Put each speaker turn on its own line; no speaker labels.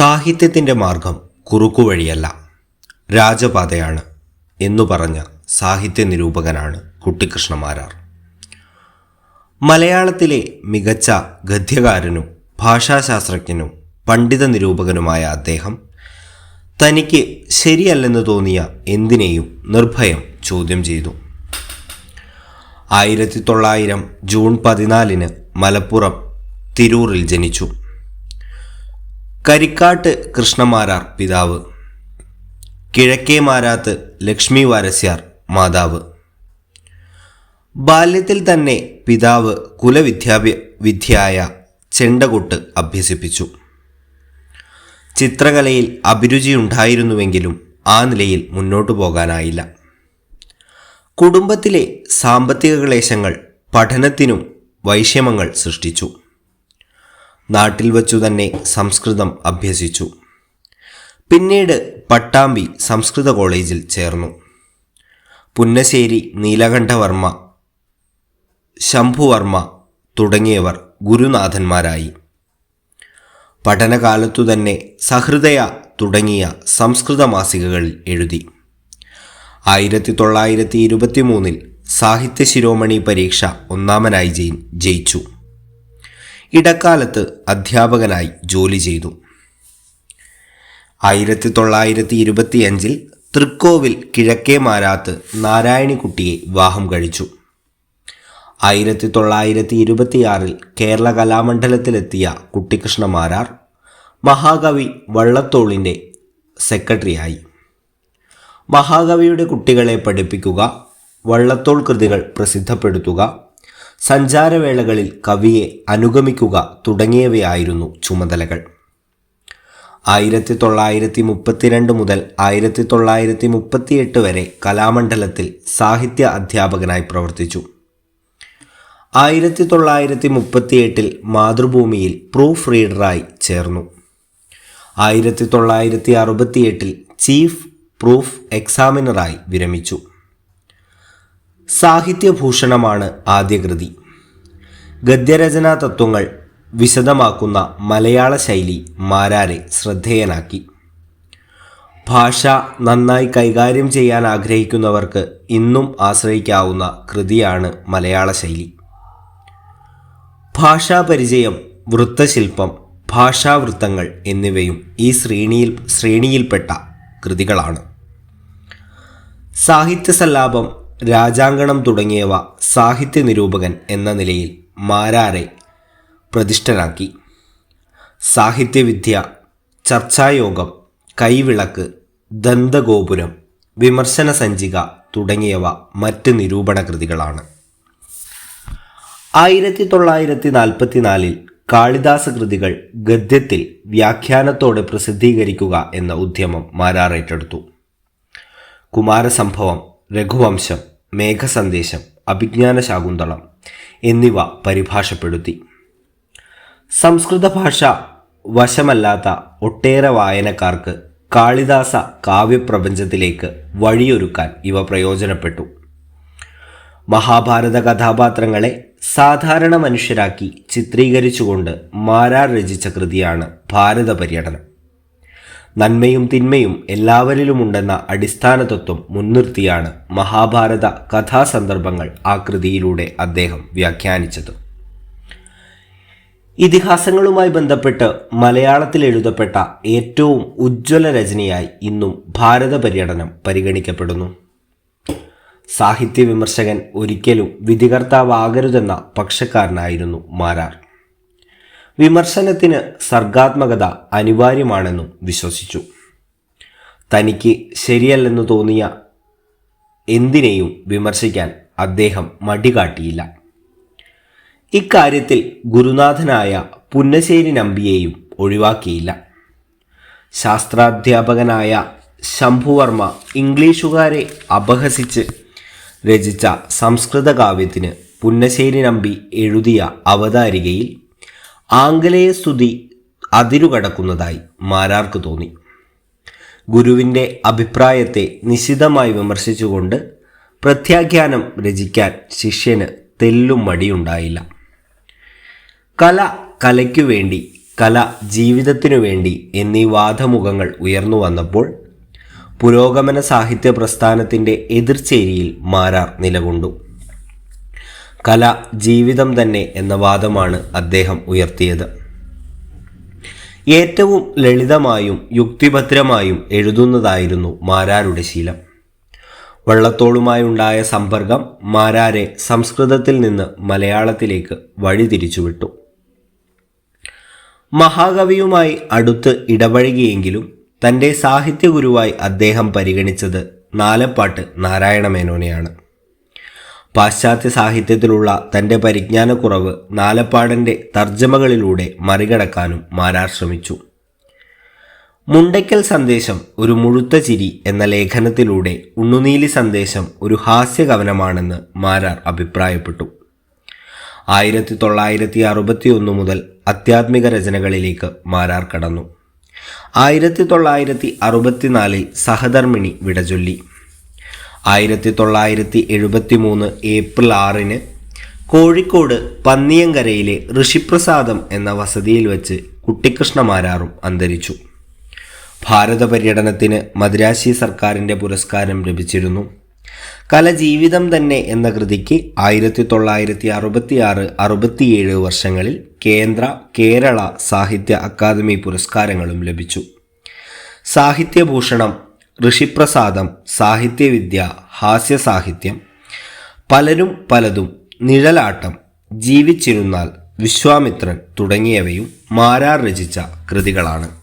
സാഹിത്യത്തിന്റെ മാർഗം കുറുക്കുവഴിയല്ല രാജപാതയാണ് എന്നു പറഞ്ഞ സാഹിത്യ നിരൂപകനാണ് കുട്ടിക്കൃഷ്ണമാരാർ മലയാളത്തിലെ മികച്ച ഗദ്യകാരനും ഭാഷാശാസ്ത്രജ്ഞനും പണ്ഡിത നിരൂപകനുമായ അദ്ദേഹം തനിക്ക് ശരിയല്ലെന്ന് തോന്നിയ എന്തിനേയും നിർഭയം ചോദ്യം ചെയ്തു. ആയിരത്തി തൊള്ളായിരം ജൂൺ പതിനാലിന് മലപ്പുറം തിരൂറിൽ ജനിച്ചു. കരിക്കാട്ട് കൃഷ്ണമാരാർ പിതാവ്. കിഴക്കേ മാരാത്ത് ലക്ഷ്മി വാരസ്യാർ മാതാവ്. ബാല്യത്തിൽ തന്നെ പിതാവ് കുലവിദ്യാഭ്യ വിദ്യയായ ചെണ്ടകൊട്ട് അഭ്യസിപ്പിച്ചു. ചിത്രകലയിൽ അഭിരുചിയുണ്ടായിരുന്നുവെങ്കിലും ആ നിലയിൽ മുന്നോട്ടു പോകാനായില്ല. കുടുംബത്തിലെ സാമ്പത്തിക ക്ലേശങ്ങൾ പഠനത്തിനും വൈഷമങ്ങൾ സൃഷ്ടിച്ചു. നാട്ടിൽ വച്ചു തന്നെ സംസ്കൃതം അഭ്യസിച്ചു. പിന്നീട് പട്ടാമ്പി സംസ്കൃത കോളേജിൽ ചേർന്നു. പുന്നശ്ശേരി നീലകണ്ഠവർമ്മ ശംഭുവർമ്മ തുടങ്ങിയവർ ഗുരുനാഥന്മാരായി. പഠനകാലത്തു തന്നെ സഹൃദയ തുടങ്ങിയ സംസ്കൃത മാസികകളിൽ എഴുതി. ആയിരത്തി തൊള്ളായിരത്തി ഇരുപത്തി മൂന്നിൽ സാഹിത്യ ശിരോമണി പരീക്ഷ ഒന്നാമനായി ജയിച്ചു. ഇടക്കാലത്ത് അധ്യാപകനായി ജോലി ചെയ്തു. ആയിരത്തി തൊള്ളായിരത്തി ഇരുപത്തിയഞ്ചിൽ തൃക്കോവിൽ കിഴക്കേ മാരാത്ത് നാരായണിക്കുട്ടിയെ വിവാഹം കഴിച്ചു. ആയിരത്തി തൊള്ളായിരത്തി ഇരുപത്തിയാറിൽ കേരള കലാമണ്ഡലത്തിലെത്തിയ കുട്ടിക്കൃഷ്ണ മാരാർ മഹാകവി വള്ളത്തോളിന്റെ സെക്രട്ടറിയായി. മഹാകവിയുടെ കുട്ടികളെ പഠിപ്പിക്കുക വള്ളത്തോൾ കൃതികൾ പ്രസിദ്ധപ്പെടുത്തുക സഞ്ചാരവേളകളിൽ കവിയെ അനുഗമിക്കുക തുടങ്ങിയവയായിരുന്നു ചുമതലകൾ. ആയിരത്തി തൊള്ളായിരത്തി മുപ്പത്തിരണ്ട് മുതൽ ആയിരത്തി തൊള്ളായിരത്തി മുപ്പത്തിയെട്ട് വരെ കലാമണ്ഡലത്തിൽ സാഹിത്യ അധ്യാപകനായി പ്രവർത്തിച്ചു. ആയിരത്തി തൊള്ളായിരത്തി മുപ്പത്തിയെട്ടിൽ മാതൃഭൂമിയിൽ പ്രൂഫ് റീഡറായി ചേർന്നു. ആയിരത്തി തൊള്ളായിരത്തി അറുപത്തിയെട്ടിൽ ചീഫ് പ്രൂഫ് എക്സാമിനറായി വിരമിച്ചു. സാഹിത്യഭൂഷണമാണ് ആദ്യ കൃതി ഗദ്യരചനാ തത്വങ്ങൾ വിശദമാക്കുന്ന മലയാള ശൈലി മാരാരെ ശ്രദ്ധേയനാക്കി. ഭാഷ നന്നായി കൈകാര്യം ചെയ്യാൻ ആഗ്രഹിക്കുന്നവർക്ക് ഇന്നും ആശ്രയിക്കാവുന്ന കൃതിയാണ് മലയാള ശൈലി. ഭാഷാപരിചയം വൃത്തശില്പം ഭാഷാവൃത്തങ്ങൾ എന്നിവയും ഈ ശ്രേണിയിൽ ശ്രേണിയിൽപ്പെട്ട കൃതികളാണ്. സാഹിത്യസല്ലാപം രാജാങ്കണം തുടങ്ങിയവ സാഹിത്യ നിരൂപകൻ എന്ന നിലയിൽ മാരാരെ പ്രതിഷ്ഠനാക്കി സാഹിത്യവിദ്യ ചർച്ചായോഗം കൈവിളക്ക് ദന്തഗോപുരം വിമർശന സഞ്ചിക തുടങ്ങിയവ മറ്റ് നിരൂപണ കൃതികളാണ് ആയിരത്തി തൊള്ളായിരത്തി നാൽപ്പത്തിനാലിൽ കാളിദാസ കൃതികൾ ഗദ്യത്തിൽ വ്യാഖ്യാനത്തോടെ പ്രസിദ്ധീകരിക്കുക എന്ന ഉദ്യമം മാരാറേറ്റെടുത്തു കുമാരസംഭവം രഘുവംശം മേഘസന്ദേശം അഭിജ്ഞാന ശാകുന്തളം എന്നിവ പരിഭാഷപ്പെടുത്തി. സംസ്കൃത ഭാഷ വശമല്ലാത്ത ഒട്ടേറെ വായനക്കാർക്ക് കാളിദാസ കാവ്യപ്രപഞ്ചത്തിലേക്ക് വഴിയൊരുക്കാൻ ഇവ പ്രയോജനപ്പെട്ടു. മഹാഭാരത കഥാപാത്രങ്ങളെ സാധാരണ മനുഷ്യരാക്കി ചിത്രീകരിച്ചുകൊണ്ട് മാരാർ രചിച്ച കൃതിയാണ് ഭാരത പര്യടനം നന്മയും തിന്മയും എല്ലാവരിലുമുണ്ടെന്ന അടിസ്ഥാന തത്വം മുൻനിർത്തിയാണ് മഹാഭാരത കഥാസന്ദർഭങ്ങൾ ആ കൃതിയിലൂടെ അദ്ദേഹം വ്യാഖ്യാനിച്ചത്. ഇതിഹാസങ്ങളുമായി ബന്ധപ്പെട്ട് മലയാളത്തിൽ എഴുതപ്പെട്ട ഏറ്റവും ഉജ്ജ്വല രചനയായി ഇന്നും ഭാരത പര്യടനം പരിഗണിക്കപ്പെടുന്നു. സാഹിത്യ വിമർശകൻ ഒരിക്കലും വിധികർത്താവാകരുതെന്ന പക്ഷക്കാരനായിരുന്നു മാരാർ. വിമർശനത്തിന് സർഗാത്മകത അനിവാര്യമാണെന്നും വിശ്വസിച്ചു. തനിക്ക് ശരിയല്ലെന്ന് തോന്നിയ എന്തിനേയും വിമർശിക്കാൻ അദ്ദേഹം മടി കാട്ടിയില്ല ഇക്കാര്യത്തിൽ ഗുരുനാഥനായ പുന്നശ്ശേരി നമ്പിയെയും ഒഴിവാക്കിയില്ല. ശാസ്ത്രാധ്യാപകനായ ശംഭുവർമ്മ ഇംഗ്ലീഷുകാരെ അപഹസിച്ച് രചിച്ച സംസ്കൃത കാവ്യത്തിന് പുന്നശ്ശേരി നമ്പി എഴുതിയ അവതാരികയിൽ ആംഗലേയ സ്തുതി അതിരുകടക്കുന്നതായി മാരാർക്ക് തോന്നി. ഗുരുവിന്റെ അഭിപ്രായത്തെ നിശിതമായി വിമർശിച്ചുകൊണ്ട് പ്രത്യാഖ്യാനം രചിക്കാൻ ശിഷ്യന് തെല്ലും മടിയുണ്ടായില്ല. കല കലയ്ക്കു വേണ്ടി കല ജീവിതത്തിനു വേണ്ടി എന്നീ വാദമുഖങ്ങൾ ഉയർന്നു വന്നപ്പോൾ പുരോഗമന സാഹിത്യ പ്രസ്ഥാനത്തിന്റെ എതിർചേരിയിൽ മാരാർ നിലകൊണ്ടു. കല ജീവിതം തന്നെ എന്ന വാദമാണ് അദ്ദേഹം ഉയർത്തിയത്. ഏറ്റവും ലളിതമായും യുക്തിഭദ്രമായും എഴുതുന്നതായിരുന്നു മാരാരുടെ ശീലം. വള്ളത്തോളുമായുണ്ടായ സമ്പർക്കം മാരാരെ സംസ്കൃതത്തിൽ നിന്ന് മലയാളത്തിലേക്ക് വഴിതിരിച്ചുവിട്ടു. മഹാകവിയുമായി അടുത്ത് ഇടപഴകിയെങ്കിലും തന്റെ സാഹിത്യഗുരുവായി അദ്ദേഹം പരിഗണിച്ചത് നാലപ്പാട്ട് നാരായണമേനോനെയാണ് പാശ്ചാത്യ സാഹിത്യത്തിലുള്ള തന്റെ പരിജ്ഞാനക്കുറവ് നാലപ്പാടന്റെ തർജമകളിലൂടെ മറികടക്കാനും മാരാർ ശ്രമിച്ചു. മുണ്ടയ്ക്കൽ സന്ദേശം ഒരു മുഴുത്ത ചിരി എന്ന ലേഖനത്തിലൂടെ ഉണ്ണുനീലി സന്ദേശം ഒരു ഹാസ്യകവനമാണെന്ന് മാരാർ അഭിപ്രായപ്പെട്ടു. ആയിരത്തി തൊള്ളായിരത്തി അറുപത്തി ഒന്ന് മുതൽ അത്യാത്മിക രചനകളിലേക്ക് മാരാർ കടന്നു. ആയിരത്തി തൊള്ളായിരത്തി അറുപത്തിനാലിൽ സഹധർമ്മിണി വിടചൊല്ലി ആയിരത്തി തൊള്ളായിരത്തി എഴുപത്തി മൂന്ന് ഏപ്രിൽ ആറിന് കോഴിക്കോട് പന്നിയങ്കരയിലെ ഋഷിപ്രസാദം എന്ന വസതിയിൽ വെച്ച് കുട്ടിക്കൃഷ്ണ മാരാറും അന്തരിച്ചു. ഭാരത പര്യടനത്തിന് മദ്രാശി സർക്കാരിന്റെ പുരസ്കാരം ലഭിച്ചിരുന്നു. കല ജീവിതം തന്നെ എന്ന കൃതിക്ക് ആയിരത്തി തൊള്ളായിരത്തി അറുപത്തി ആറ് അറുപത്തിയേഴ് വർഷങ്ങളിൽ കേന്ദ്ര കേരള സാഹിത്യ അക്കാദമി പുരസ്കാരങ്ങളും ലഭിച്ചു. സാഹിത്യഭൂഷണം ഋഷിപ്രസാദം സാഹിത്യവിദ്യ ഹാസ്യസാഹിത്യം. പലരും പലതും നിഴലാട്ടം ജീവിച്ചിരുന്നാൽ വിശ്വാമിത്രൻ തുടങ്ങിയവയും മാരാർ രചിച്ച കൃതികളാണ്.